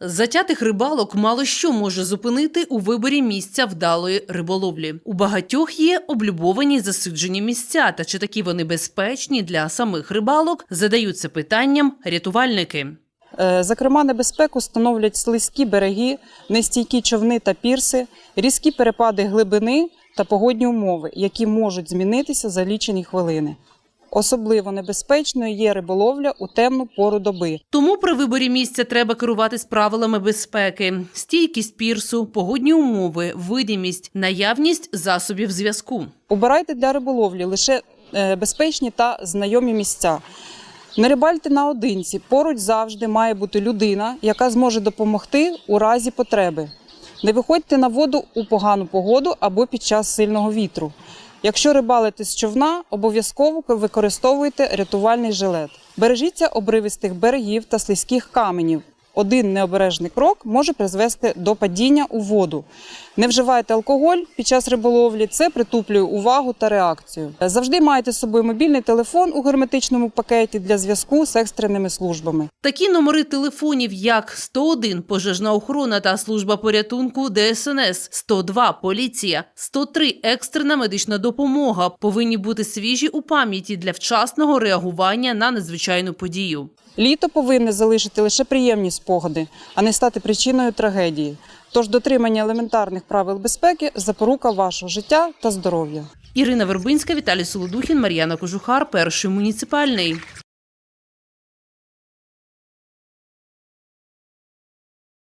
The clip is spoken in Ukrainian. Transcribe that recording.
Затятих рибалок мало що може зупинити у виборі місця вдалої риболовлі. У багатьох є облюбовані засиджені місця, та чи такі вони безпечні для самих рибалок, задаються питанням рятувальники. Е, Зокрема, небезпеку становлять слизькі береги, нестійкі човни та пірси, різкі перепади глибини та погодні умови, які можуть змінитися за лічені хвилини. Особливо небезпечною є риболовля у темну пору доби. Тому при виборі місця треба керуватись правилами безпеки: стійкість пірсу, погодні умови, видимість, наявність засобів зв'язку. Обирайте для риболовлі лише е, безпечні та знайомі місця. Не рибальте наодинці. Поруч завжди має бути людина, яка зможе допомогти у разі потреби. Не виходьте на воду у погану погоду або під час сильного вітру. Якщо рибалите з човна, обов'язково використовуйте рятувальний жилет. Бережіться обривистих берегів та слизьких каменів. Один необережний крок може призвести до падіння у воду. Не вживайте алкоголь під час риболовлі, це притуплює увагу та реакцію. Завжди майте з собою мобільний телефон у герметичному пакеті для зв'язку з екстреними службами. Такі номери телефонів, як 101 пожежна охорона та служба порятунку ДСНС, 102 поліція, 103 екстрена медична допомога, повинні бути свіжі у пам'яті для вчасного реагування на надзвичайну подію. Літо повинне залишити лише приємні спогади, а не стати причиною трагедії. Тож дотримання елементарних правил безпеки запорука вашого життя та здоров'я. Ірина Вербинська, Віталій Солодухін, Мар'яна Кожухар, перший муніципальний.